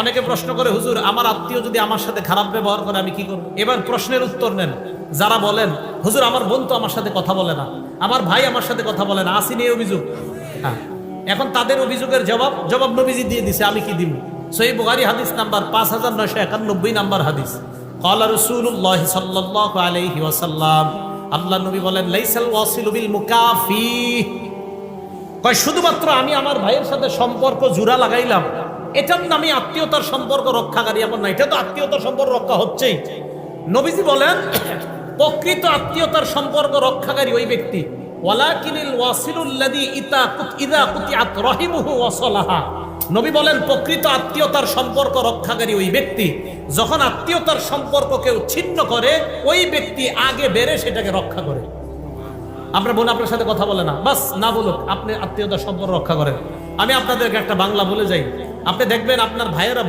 অনেকে প্রশ্ন করে, হুজুর, আমার আত্মীয় যদি আমার সাথে খারাপ ব্যবহার করে, আমি কি করব? এবার প্রশ্নের উত্তর নেন। যারা বলেন, হুজুর, আমার বোন তো আমার সাথে কথা বলে না, আমার ভাই আমার সাথে কথা বলে না, আসিনি এই অভিযোগ। হ্যাঁ। এখন তাদের অভিযোগের জবাব জবাব নবীজি দিয়ে দিছে, আমি কি দিব? সই বুগারি হাদিস নাম্বার পাঁচ হাজার নয়শো একানব্বই নাম্বার হাদিস। কলা রসুল্লাহ সাল্লাহ আলাইহি ওয়াসাল্লাম। আল্লাহ নবী বলেন, লাইসাল ওয়াসিলু বিল মুকাফি কয়, শুধুমাত্র আমি আমার ভাইয়ের সাথে সম্পর্ক জোড়া লাগাইলাম এটার নামে আত্মীয়তার সম্পর্ক রক্ষাকারী এমন না। এটা তো আত্মীয়তার সম্পর্ক রক্ষা হচ্ছেই। নবীজি বলেন, প্রকৃত আত্মীয়তার সম্পর্ক রক্ষাকারী ওই ব্যক্তি। ওয়ালাকিনিল ওয়াসিলুল্লাযী ইতা ইদা নবী বলেন, প্রকৃত আত্মীয়তার সম্পর্ক রক্ষাকারী ওই ব্যক্তি। যখন আত্মীয়তার সম্পর্ক কেউ ছিন্ন করে, ওই ব্যক্তি আগে বেড়ে সেটাকে রক্ষা করে। আপনার বোন আপনার সাথে কথা বলে না। বাস, না বলুক, আপনি আত্মীয়তার সম্পর্ক রক্ষা করেন। আমি আপনাদেরকে একটা বাংলা বলে যাই। আপনি দেখবেন আপনার ভাইয়েরা